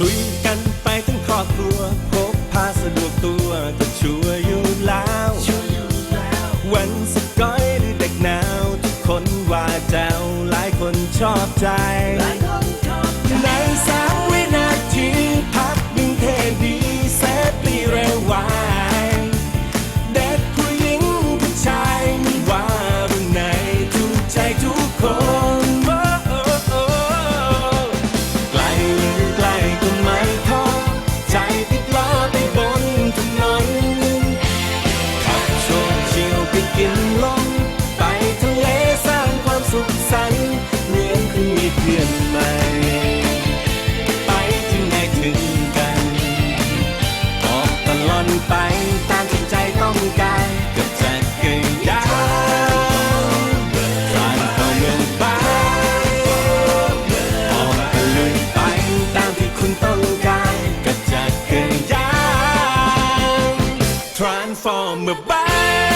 ลุยกันไปทั้งครอบครัวพกพาสะดวกตัวก็ชัวร์อยู่แล้ว วันสกอยหรือเด็กหนาว ทุกคนว่าแจวหลายคนชอบใจ ใจติดล้อไปบนถนนขับชว์ชิวไปกินลมไปทะเลสร้างความสุขสันต์เหมือนคุณมีเพื่อนใหม่ไปถึงไหนถึงกันออกตะลอนไปต จักร